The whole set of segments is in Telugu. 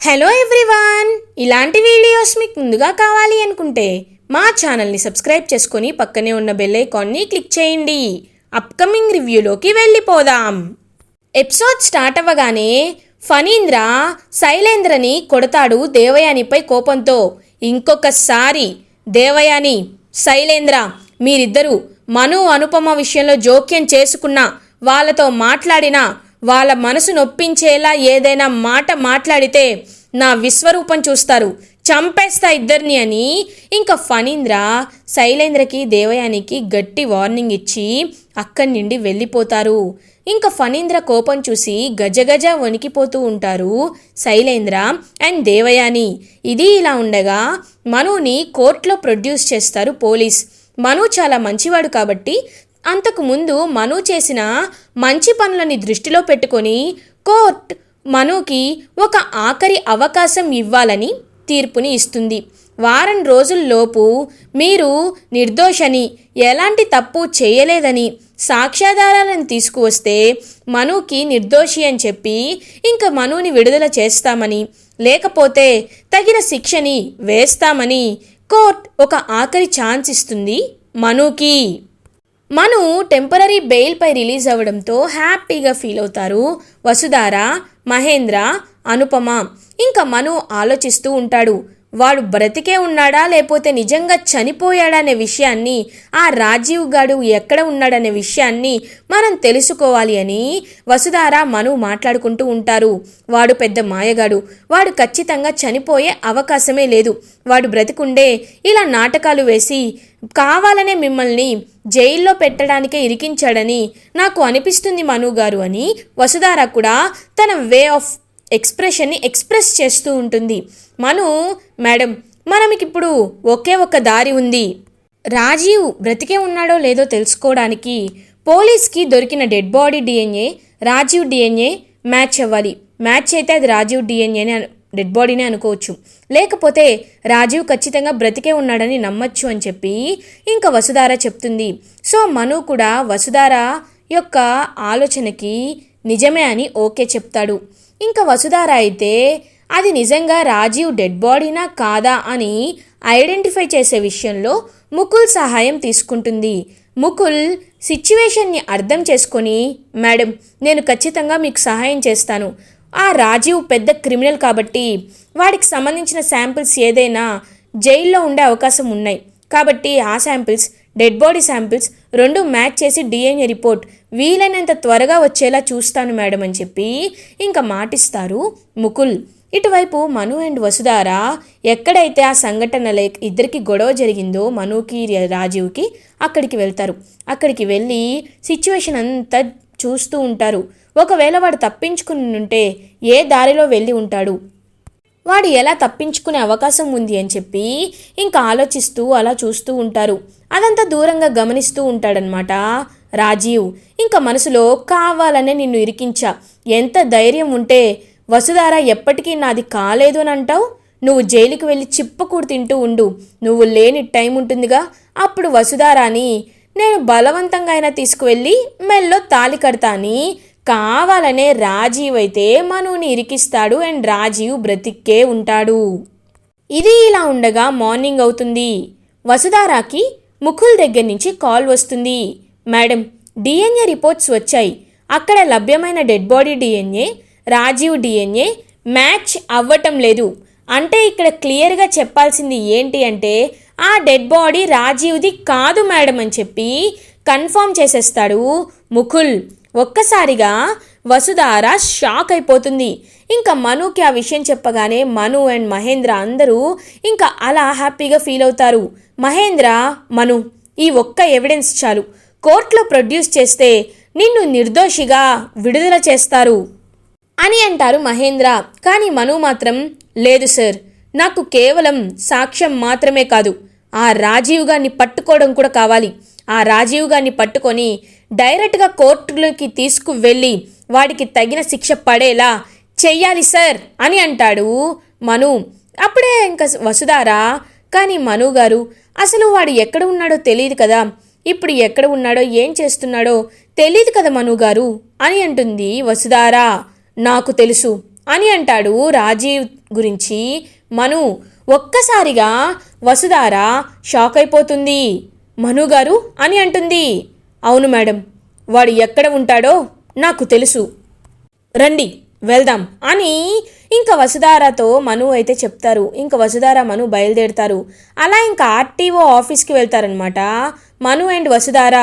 హలో ఎవ్రీవన్ ఇలాంటి వీడియోస్ మీకు ముందుగా కావాలి అనుకుంటే మా ఛానల్ని సబ్స్క్రైబ్ చేసుకొని పక్కనే ఉన్న బెల్ ఐకాన్ని క్లిక్ చేయండి. అప్కమింగ్ రివ్యూలోకి వెళ్ళిపోదాం. ఎపిసోడ్ స్టార్ట్ అవ్వగానే ఫణీంద్ర శైలేంద్రని కొడతాడు దేవయానిపై కోపంతో. ఇంకొకసారి దేవయాని శైలేంద్ర మీరిద్దరూ మను అనుపమ విషయంలో జోక్యం చేసుకున్న వాళ్ళతో మాట్లాడినా వాళ్ళ మనసు నొప్పించేలా ఏదైనా మాట మాట్లాడితే నా విశ్వరూపం చూస్తారు. చంపేస్తా ఇద్దరిని అని. ఇంకా ఫణీంద్ర శైలేంద్రకి దేవయానికి గట్టి వార్నింగ్ ఇచ్చి అక్కడి నుండి వెళ్ళిపోతారు. ఇంకా ఫణీంద్ర కోపం చూసి గజగజ వణికిపోతూ ఉంటారు శైలేంద్ర అండ్ దేవయాని. ఇది ఇలా ఉండగా మనుని కోర్టులో ప్రొడ్యూస్ చేస్తారు పోలీస్. మను చాలా మంచివాడు కాబట్టి అంతకుముందు మను చేసిన మంచి పనులని దృష్టిలో పెట్టుకొని కోర్ట్ మనుకి ఒక ఆఖరి అవకాశం ఇవ్వాలని తీర్పుని ఇస్తుంది. వారం రోజుల్లోపు మీరు నిర్దోషని ఎలాంటి తప్పు చేయలేదని సాక్ష్యాధారాలను తీసుకువస్తే మనుకి నిర్దోషి అని చెప్పి ఇంకా మనుని విడుదల చేస్తామని లేకపోతే తగిన శిక్షని వేస్తామని కోర్ట్ ఒక ఆఖరి ఛాన్స్ ఇస్తుంది మనుకి. మను టెంపరీ బెయిల్పై రిలీజ్ అవ్వడంతో హ్యాపీగా ఫీల్ అవుతారు వసుధార మహేంద్ర అనుపమ. ఇంకా మను ఆలోచిస్తూ ఉంటాడు. వాడు బ్రతికే ఉన్నాడా లేకపోతే నిజంగా చనిపోయాడా అనే విషయాన్ని ఆ రాజీవ్ గాడు ఎక్కడ ఉన్నాడనే విషయాన్ని మనం తెలుసుకోవాలి అని వసుధార మను మాట్లాడుకుంటూ ఉంటారు. వాడు పెద్ద మాయగాడు. వాడు ఖచ్చితంగా చనిపోయే అవకాశమే లేదు. వాడు బ్రతికుండే ఇలా నాటకాలు వేసి కావాలనే మిమ్మల్ని జైల్లో పెట్టడానికే ఇరికించాడని నాకు అనిపిస్తుంది మను గారు అని వసుధార కూడా తన వే ఆఫ్ ఎక్స్ప్రెషన్ని ఎక్స్ప్రెస్ చేస్తూ ఉంటుంది. మను మేడం మనకిప్పుడు ఒకే ఒక్క దారి ఉంది. రాజీవ్ బ్రతికే ఉన్నాడో లేదో తెలుసుకోవడానికి పోలీస్కి దొరికిన dead body DNA Rajeev DNA match అవ్వాలి. మ్యాచ్ అయితే అది రాజీవ్ డిఎన్ఏని డెడ్ బాడీనే అనుకోవచ్చు. లేకపోతే రాజీవ్ ఖచ్చితంగా బ్రతికే ఉన్నాడని నమ్మచ్చు అని చెప్పి ఇంకా వసుధార చెప్తుంది. సో మను కూడా వసుధార యొక్క ఆలోచనకి నిజమే అని ఓకే చెప్తాడు. ఇంకా వసుధార అయితే అది నిజంగా రాజీవ్ డెడ్ బాడీనా కాదా అని ఐడెంటిఫై చేసే విషయంలో ముకుల్ సహాయం తీసుకుంటుంది. ముకుల్ సిచ్యువేషన్ని అర్థం చేసుకొని మేడం నేను ఖచ్చితంగా మీకు సహాయం చేస్తాను. ఆ రాజీవ్ పెద్ద క్రిమినల్ కాబట్టి వాడికి సంబంధించిన శాంపిల్స్ ఏదైనా జైల్లో ఉండే అవకాశం ఉన్నాయి. కాబట్టి ఆ శాంపిల్స్ డెడ్ బాడీ శాంపిల్స్ రెండు మ్యాచ్ చేసి డిఎన్ఏ రిపోర్ట్ వీలైనంత త్వరగా వచ్చేలా చూస్తాను మేడం అని చెప్పి ఇంకా మాటిస్తారు ముకుల్. ఇటువైపు మను అండ్ వసుధార ఎక్కడైతే ఆ సంఘటన లైక్ ఇద్దరికి గొడవ జరిగిందో మనుకి రాజీవ్కి అక్కడికి వెళ్తారు. అక్కడికి వెళ్ళి సిచ్యువేషన్ అంతా చూస్తూ ఉంటారు. ఒకవేళ వాడు తప్పించుకుని ఉంటే ఏ దారిలో వెళ్ళి ఉంటాడు? వాడు ఎలా తప్పించుకునే అవకాశం ఉంది అని చెప్పి ఇంకా ఆలోచిస్తూ అలా చూస్తూ ఉంటారు. అదంతా దూరంగా గమనిస్తూ ఉంటాడనమాట రాజీవ్ ఇంకా మనసులో కావాలనే నిన్ను ఇరికించా. ఎంత ధైర్యం ఉంటే వసుధార ఎప్పటికీ నాది కాలేదు అని అంటావు? నువ్వు జైలుకి వెళ్ళి చిప్పకూడు తింటూ ఉండు. నువ్వు లేని టైం ఉంటుందిగా. అప్పుడు వసుధారాని నేను బలవంతంగా అయినా తీసుకువెళ్ళి మెల్లో తాలి కడతా అని కావాలనే రాజీవ్ అయితే మనుని ఇరికిస్తాడు అండ్ రాజీవ్ బ్రతిక్కే ఉంటాడు. ఇది ఇలా ఉండగా మార్నింగ్ అవుతుంది. వసుధారాకి ముకుల్ దగ్గర నుంచి కాల్ వస్తుంది. మేడం డిఎన్ఏ రిపోర్ట్స్ వచ్చాయి. అక్కడ లభ్యమైన dead body DNA Rajeev DNA match అవ్వటం లేదు. అంటే ఇక్కడ క్లియర్గా చెప్పాల్సింది ఏంటి అంటే ఆ డెడ్ బాడీ రాజీవ్ది కాదు మేడం అని చెప్పి కన్ఫర్మ్ చేసేస్తాడు ముకుల్. ఒక్కసారిగా వసుధార షాక్ అయిపోతుంది. ఇంకా మనుకి ఆ విషయం చెప్పగానే మను అండ్ మహేంద్ర అందరూ ఇంకా అలా హ్యాపీగా ఫీల్ అవుతారు. మహేంద్ర మను ఈ ఒక్క ఎవిడెన్స్ చాలు. కోర్టులో ప్రొడ్యూస్ చేస్తే నిన్ను నిర్దోషిగా విడుదల చేస్తారు అని అంటారు మహేంద్ర. కానీ మను మాత్రం లేదు సార్ నాకు కేవలం సాక్ష్యం మాత్రమే కాదు. ఆ రాజీవ్ గారిని పట్టుకోవడం కూడా కావాలి. ఆ రాజీవ్ గారిని పట్టుకొని డైరెక్ట్గా కోర్టులోకి తీసుకువెళ్ళి వాడికి తగిన శిక్ష పడేలా చెయ్యాలి సార్ అని అంటాడు మను. అప్పుడే ఇంకా వసుధారా కానీ మను గారు అసలు వాడు ఎక్కడ ఉన్నాడో తెలియదు కదా. ఇప్పుడు ఎక్కడ ఉన్నాడో ఏం చేస్తున్నాడో తెలియదు కదా మను గారు అని అంటుంది వసుధారా. నాకు తెలుసు అని అంటాడు రాజీవ్ గురించి మను. ఒక్కసారిగా వసుధార షాక్ అయిపోతుంది మను గారు అని అంటుంది. అవును మేడం. వాడు ఎక్కడ ఉంటాడో నాకు తెలుసు. రండి వెళ్దాం. అని ఇంకా వసుధారాతో మను అయితే చెప్తారు. ఇంకా వసుధార మను బయలుదేరుతారు. అలా ఇంకా ఆర్టీఓ ఆఫీస్కి వెళ్తారనమాట మను అండ్ వసుధార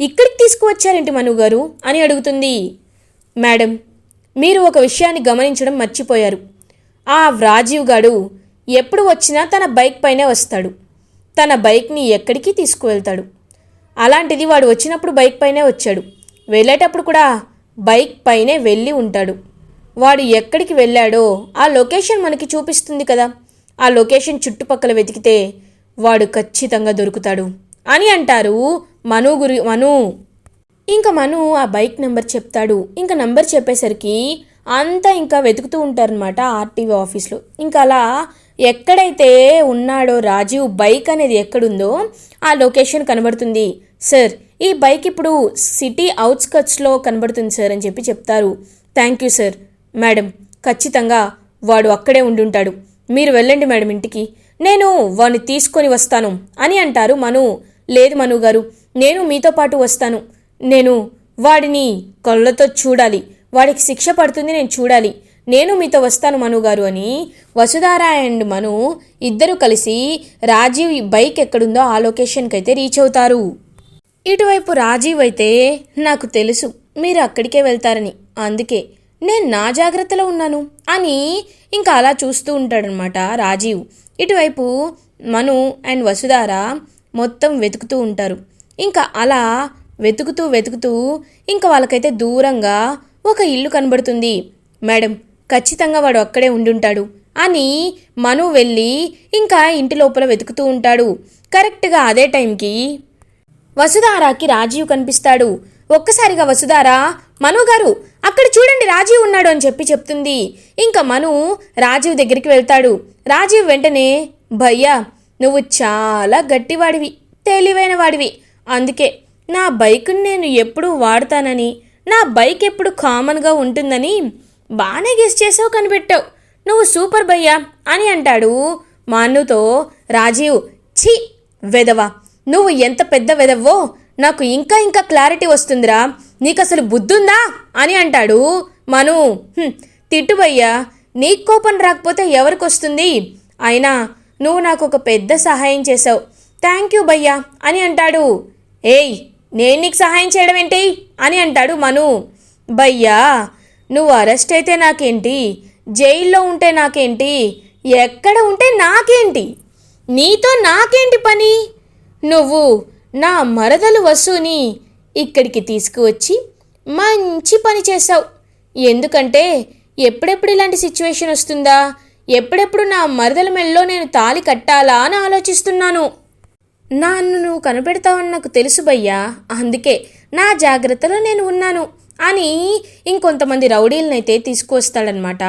ఇక్కడికి తీసుకువచ్చారేంటి మను గారు? అని అడుగుతుంది. మేడం మీరు ఒక విషయాన్ని గమనించడం మర్చిపోయారు. ఆ రాజీవ్ గాడు ఎప్పుడు వచ్చినా తన బైక్ పైనే వస్తాడు. తన బైక్ని ఎక్కడికి తీసుకువెళ్తాడు? అలాంటిది వాడు వచ్చినప్పుడు బైక్ పైనే వచ్చాడు. వెళ్ళేటప్పుడు కూడా బైక్ పైనే వెళ్ళి ఉంటాడు. వాడు ఎక్కడికి వెళ్ళాడో ఆ లొకేషన్ మనకి చూపిస్తుంది కదా. ఆ లొకేషన్ చుట్టుపక్కల వెతికితే వాడు ఖచ్చితంగా దొరుకుతాడు అని అంటారు మను గురి మను. ఇంకా మను ఆ బైక్ నెంబర్ చెప్తాడు. ఇంకా నెంబర్ చెప్పేసరికి అంతా ఇంకా వెతుకుతూ ఉంటారనమాట ఆర్టీవీ ఆఫీస్లో. ఇంకా అలా ఎక్కడైతే ఉన్నాడో రాజీవ్ బైక్ అనేది ఎక్కడుందో ఆ లొకేషన్ కనబడుతుంది. సార్ ఈ బైక్ ఇప్పుడు సిటీ అవుట్స్కట్స్లో కనబడుతుంది సార్ అని చెప్పి చెప్తారు. Thank you sir. మేడం ఖచ్చితంగా వాడు అక్కడే ఉండుంటాడు. మీరు వెళ్ళండి మేడం ఇంటికి. నేను వాడిని తీసుకొని వస్తాను అని అంటారు మను. లేదు మను గారు నేను మీతో పాటు వస్తాను. నేను వాడిని కళ్ళతో చూడాలి. వాడికి శిక్ష పడుతుంది నేను చూడాలి. నేను మీతో వస్తాను మను గారు అని వసుధార అండ్ మను ఇద్దరు కలిసి రాజీవ్ బైక్ ఎక్కడుందో ఆ లొకేషన్కి అయితే రీచ్ అవుతారు. ఇటువైపు రాజీవ్ అయితే నాకు తెలుసు మీరు అక్కడికే వెళ్తారని. అందుకే నేను నా జాగ్రత్తలో ఉన్నాను అని ఇంకా అలా చూస్తూ ఉంటాడనమాట రాజీవ్. ఇటువైపు మను అండ్ వసుధార మొత్తం వెతుకుతూ ఉంటారు. ఇంకా అలా వెతుకుతూ వెతుకుతూ ఇంకా వాళ్ళకైతే దూరంగా ఒక ఇల్లు కనబడుతుంది. మేడం ఖచ్చితంగా వాడు అక్కడే ఉండుంటాడు అని మను వెళ్ళి ఇంకా ఇంటి లోపల వెతుకుతూ ఉంటాడు. కరెక్ట్గా అదే టైంకి వసుధారాకి రాజీవ్ కనిపిస్తాడు. ఒక్కసారిగా వసుధారా మను గారు అక్కడ చూడండి రాజీవ్ ఉన్నాడు అని చెప్పి చెప్తుంది. ఇంకా మను రాజీవ్ దగ్గరికి వెళ్తాడు. రాజీవ్ వెంటనే భయ్యా నువ్వు చాలా గట్టివాడివి తెలివైన వాడివి. అందుకే నా బైక్ని నేను ఎప్పుడూ వాడతానని నా బైక్ ఎప్పుడు కామన్గా ఉంటుందని బాగానే గెస్ చేసావు కనిపెట్టావు. నువ్వు సూపర్ భయ్యా అని అంటాడు మానుతో రాజీవ్. ఛీ వెదవా నువ్వు ఎంత పెద్ద వెదవ్వో నాకు ఇంకా ఇంకా క్లారిటీ వస్తుందిరా. నీకు అసలు బుద్ధుందా? అని అంటాడు మను. తిట్టుబయ్యా నీకు కోపం రాకపోతే ఎవరికి వస్తుంది అయినా నువ్వు నాకు ఒక పెద్ద సహాయం చేసావు థ్యాంక్ యూ భయ్యా అని అంటాడు. ఏయ్ నేను నీకు సహాయం చేయడం ఏంటి అని అంటాడు మను. భయ్యా నువ్వు అరెస్ట్ అయితే నాకేంటి? జైల్లో ఉంటే నాకేంటి? ఎక్కడ ఉంటే నాకేంటి? నీతో నాకేంటి పని? నువ్వు నా మరదలు వసూని ఇక్కడికి తీసుకువచ్చి మంచి పని చేశావు ఎందుకంటే ఎప్పుడెప్పుడు ఇలాంటి సిచ్యువేషన్ వస్తుందా? ఎప్పుడెప్పుడు నా మరదల మెల్లో నేను తాలి కట్టాలా అని ఆలోచిస్తున్నాను. నన్ను నువ్వు కనిపెడతావని నాకు తెలుసు భయ్యా. అందుకే నా జాగ్రత్తలో నేను ఉన్నాను అని ఇంకొంతమంది రౌడీలనైతే తీసుకువస్తాడనమాట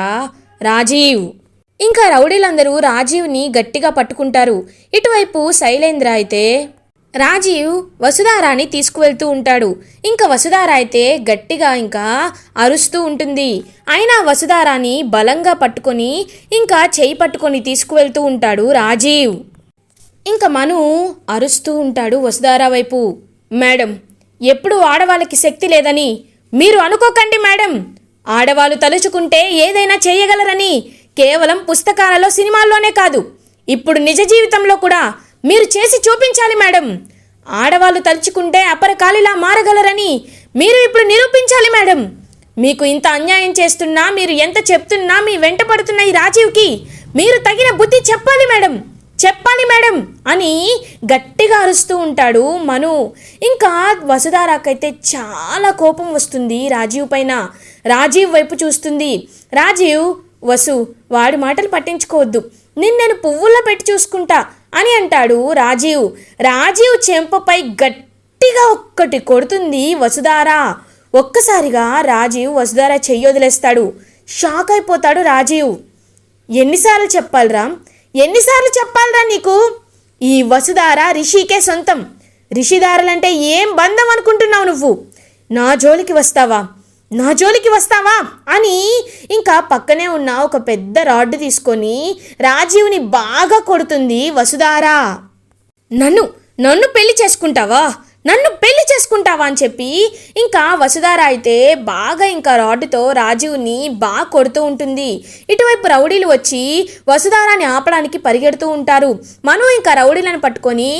రాజీవ్. ఇంకా రౌడీలందరూ రాజీవ్ని గట్టిగా పట్టుకుంటారు. ఇటువైపు శైలేంద్ర అయితే రాజీవ్ వసుధారాని తీసుకువెళ్తూ ఉంటాడు. ఇంకా వసుధార అయితే గట్టిగా ఇంకా అరుస్తూ ఉంటుంది. అయినా వసుధారాని బలంగా పట్టుకొని ఇంకా చేయి పట్టుకొని తీసుకువెళ్తూ ఉంటాడు రాజీవ్. ఇంకా మను అరుస్తూ ఉంటాడు వసుధార వైపు. మేడం ఎప్పుడు ఆడవాళ్ళకి శక్తి లేదని. మీరు అనుకోకండి మేడం. ఆడవాళ్ళు తలుచుకుంటే ఏదైనా చేయగలరని. కేవలం పుస్తకాలలో సినిమాల్లోనే కాదు. ఇప్పుడు నిజ జీవితంలో కూడా మీరు చేసి చూపించాలి మేడం. ఆడవాళ్ళు తలుచుకుంటే అపరకాలిలా మారగలరని మీరు ఇప్పుడు నిరూపించాలి మేడం. మీకు ఇంత అన్యాయం చేస్తున్నా మీరు ఎంత చెప్తున్నా మీ వెంట పడుతున్న ఈ రాజీవ్కి మీరు తగిన బుద్ధి చెప్పాలి మేడం. చెప్పాలి మేడం అని గట్టిగా అరుస్తూ ఉంటాడు మను. ఇంకా వసుధారాకైతే చాలా కోపం వస్తుంది రాజీవ్ పైన. రాజీవ్ వైపు చూస్తుంది. రాజీవ్ వసు వాడి మాటలు పట్టించుకోవద్దు. నిన్ను పువ్వుల్లో పెట్టి చూసుకుంటా అని అంటాడు రాజీవ్. రాజీవ్ చెంపపై గట్టిగా ఒక్కటి కొడుతుంది వసుధారా. ఒక్కసారిగా రాజీవ్ వసుధార చెయ్యి వదిలేస్తాడు. షాక్ అయిపోతాడు రాజీవ్. ఎన్నిసార్లు చెప్పాలిరా? ఎన్నిసార్లు చెప్పాలిరా నీకు? ఈ వసుధార రిషికే సొంతం. రిషిదారులంటే ఏం బంధం అనుకుంటున్నావు నువ్వు? నా జోలికి వస్తావా? నా జోలికి వస్తావా? అని ఇంకా పక్కనే ఉన్న ఒక పెద్ద రాడ్ తీసుకొని రాజీవ్ని బాగా కొడుతుంది వసుధారా. నన్ను నన్ను పెళ్ళి చేసుకుంటావా? నన్ను చేసుకుంటావా అని చెప్పి ఇంకా వసుధార అయితే బాగా ఇంకా రాడ్డుతో రాజీవ్ని బాగా కొడుతూ ఉంటుంది. ఇటువైపు రౌడీలు వచ్చి వసుధారాన్ని ఆపడానికి పరిగెడుతూ ఉంటారు. మను ఇంకా రౌడీలను పట్టుకొని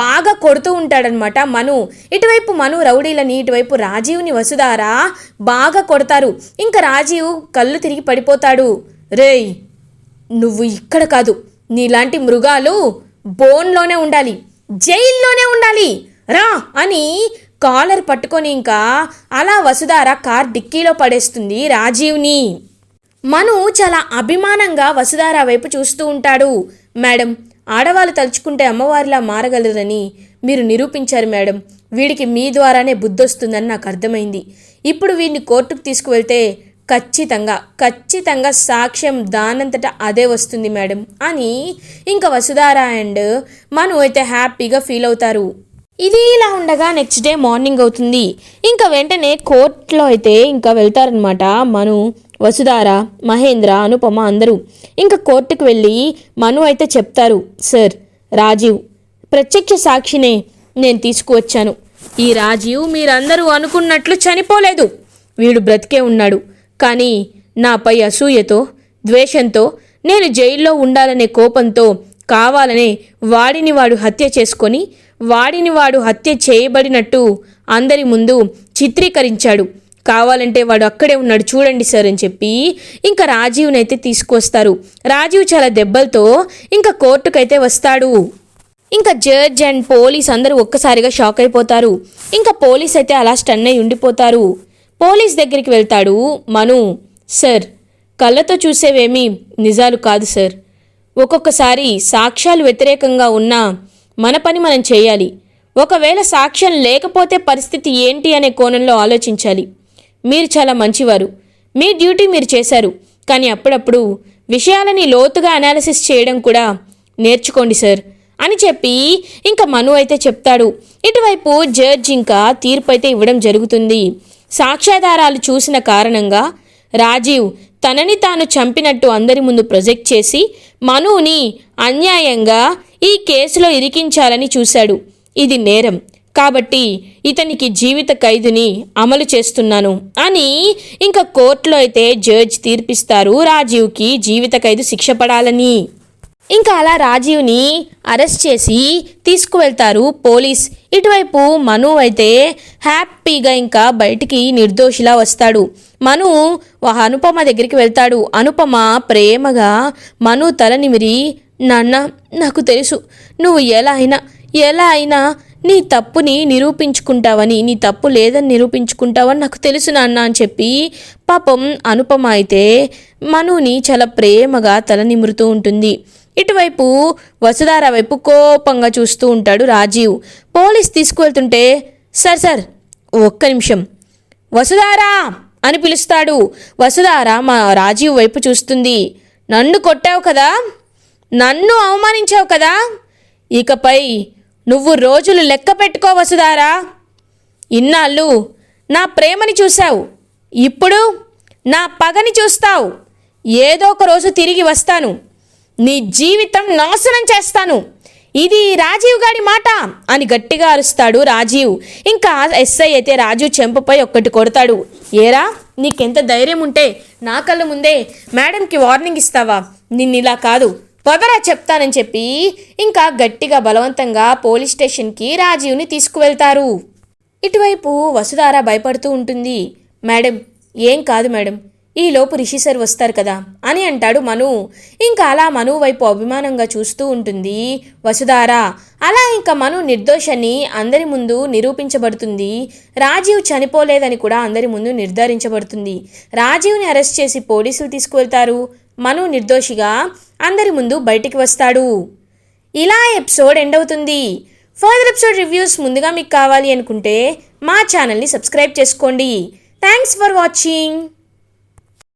బాగా కొడుతూ ఉంటాడనమాట మను. ఇటువైపు మను రౌడీలని ఇటువైపు రాజీవ్ని వసుధార బాగా కొడతారు. ఇంకా రాజీవ్ కళ్ళు తిరిగి పడిపోతాడు. రేయ్ నువ్వు ఇక్కడ కాదు. నీలాంటి మృగాలు బోన్లోనే ఉండాలి. జైల్లోనే ఉండాలి. రా అని కాలర్ పట్టుకొని ఇంకా అలా వసుధార కార్ డిక్కీలో పడేస్తుంది రాజీవ్ని. మను చాలా అభిమానంగా వసుధార వైపు చూస్తూ ఉంటాడు. మేడం ఆడవాళ్ళు తలుచుకుంటే అమ్మవారిలా మారగలరని మీరు నిరూపించారు మేడం. వీడికి మీ ద్వారానే బుద్ధొస్తుందని నాకు అర్థమైంది. ఇప్పుడు వీడిని కోర్టుకు తీసుకువెళ్తే ఖచ్చితంగా ఖచ్చితంగా సాక్ష్యం దానంతట అదే వస్తుంది మేడం అని ఇంకా వసుధార అండ్ మను అయితే హ్యాపీగా ఫీల్ అవుతారు. ఇది ఇలా ఉండగా నెక్స్ట్ డే మార్నింగ్ అవుతుంది. ఇంకా వెంటనే కోర్టులో అయితే ఇంకా వెళ్తారనమాట మను వసుధార మహేంద్ర అనుపమ అందరూ. ఇంకా కోర్టుకు వెళ్ళి మను అయితే చెప్తారు సార్ రాజీవ్ ప్రత్యక్ష సాక్షినే నేను తీసుకువచ్చాను. ఈ రాజీవ్ మీరందరూ అనుకున్నట్లు చనిపోలేదు. వీడు బ్రతికే ఉన్నాడు. కానీ నాపై అసూయతో ద్వేషంతో నేను జైల్లో ఉండాలనే కోపంతో కావాలనే వాడిని వాడు హత్య చేసుకొని వాడిని వాడు హత్య చేయబడినట్టు అందరి ముందు చిత్రీకరించాడు. కావాలంటే వాడు అక్కడే ఉన్నాడు చూడండి సార్ అని చెప్పి ఇంకా రాజీవ్ని అయితే తీసుకొస్తారు. రాజీవ్ చాలా దెబ్బలతో ఇంకా కోర్టుకైతే వస్తాడు. ఇంకా జడ్జ్ అండ్ పోలీస్ అందరూ ఒక్కసారిగా షాక్ అయిపోతారు. ఇంకా పోలీస్ అయితే అలా స్టన్ అయి ఉండిపోతారు. పోలీస్ దగ్గరికి వెళ్తాడు మను. సార్ కళ్ళతో చూసేవేమీ నిజాలు కాదు సార్. ఒక్కొక్కసారి సాక్ష్యాలు వ్యతిరేకంగా ఉన్నా మన పని మనం చేయాలి. ఒకవేళ సాక్ష్యం లేకపోతే పరిస్థితి ఏంటి అనే కోణంలో ఆలోచించాలి. మీరు చాలా మంచివారు. మీ డ్యూటీ మీరు చేశారు. కానీ అప్పుడప్పుడు విషయాలని లోతుగా అనాలిసిస్ చేయడం కూడా నేర్చుకోండి సార్ అని చెప్పి ఇంకా మను అయితే చెప్తాడు. ఇటువైపు జడ్జ్ ఇంకా తీర్పు అయితే ఇవ్వడం జరుగుతుంది. సాక్ష్యాధారాలు చూసిన కారణంగా రాజీవ్ తనని తాను చంపినట్టు అందరి ముందు ప్రొజెక్ట్ చేసి మనుని అన్యాయంగా ఈ కేసులో ఇరికించాలని చూశాడు. ఇది నేరం. కాబట్టి ఇతనికి జీవిత ఖైదుని అమలు చేస్తున్నాను అని ఇంకా కోర్టులో అయితే జడ్జ్ తీర్పిస్తారు రాజీవ్కి జీవిత ఖైదు శిక్ష పడాలని. ఇంకా అలా రాజీవ్ని అరెస్ట్ చేసి తీసుకువెళ్తారు పోలీస్. ఇటువైపు మను అయితే హ్యాపీగా ఇంకా బయటికి నిర్దోషిలా వస్తాడు. మను ఆ అనుపమ దగ్గరికి వెళ్తాడు. అనుపమ ప్రేమగా మను తల నిమిరి నాన్న నాకు తెలుసు. నువ్వు ఎలా అయినా ఎలా అయినా నీ తప్పుని నిరూపించుకుంటావని నీ తప్పు లేదని నిరూపించుకుంటావని నాకు తెలుసు నాన్న అని చెప్పి పాపం అనుపమ అయితే మనుని చాలా ప్రేమగా తల నిమురుతూ ఉంటుంది. ఇటువైపు వసుధార వైపు కోపంగా చూస్తూ ఉంటాడు రాజీవ్. పోలీస్ తీసుకువెళ్తుంటే సార్ సార్ ఒక్క నిమిషం. వసుధారా! అని పిలుస్తాడు. వసుధార మా రాజీవ్ వైపు చూస్తుంది. నన్ను కొట్టావు కదా? నన్ను అవమానించావు కదా? ఇకపై నువ్వు రోజులు లెక్క పెట్టుకో ఇన్నాళ్ళు నా ప్రేమని చూశావు. ఇప్పుడు నా పగని చూస్తావు. ఏదో ఒక రోజు తిరిగి వస్తాను. నీ జీవితం నాశనం చేస్తాను. ఇది రాజీవ్ గారి మాట అని గట్టిగా అరుస్తాడు రాజీవ్. ఇంకా ఎస్ఐ అయితే రాజీవ్ చెంపపై ఒక్కటి కొడతాడు. ఏరా నీకెంత ధైర్యం ఉంటే నా కళ్ళ ముందే మేడంకి వార్నింగ్ ఇస్తావా? నిన్నిలా కాదు. పదరా చెప్తానని చెప్పి ఇంకా గట్టిగా బలవంతంగా పోలీస్ స్టేషన్కి రాజీవ్ని తీసుకువెళ్తారు. ఇటువైపు వసుధార భయపడుతూ ఉంటుంది. మేడం ఏం కాదు మేడం. ఈలోపు రిషి సార్ వస్తారు కదా అని అంటాడు మను. ఇంకా అలా మను వైపు అభిమానంగా చూస్తూ ఉంటుంది వసుధార. అలా ఇంకా మను నిర్దోషని అందరి ముందు నిరూపించబడుతుంది. రాజీవ్ చనిపోలేదని కూడా అందరి ముందు నిర్ధారించబడుతుంది. రాజీవ్ని అరెస్ట్ చేసి పోలీసులు తీసుకువెళ్తారు. మను నిర్దోషిగా అందరి ముందు బయటికి వస్తాడు. ఇలా ఎపిసోడ్ ఎండ్ అవుతుంది. ఫర్దర్ ఎపిసోడ్ రివ్యూస్ ముందుగా మీకు కావాలి అనుకుంటే మా ఛానల్ని సబ్స్క్రైబ్ చేసుకోండి. Thanks for watching.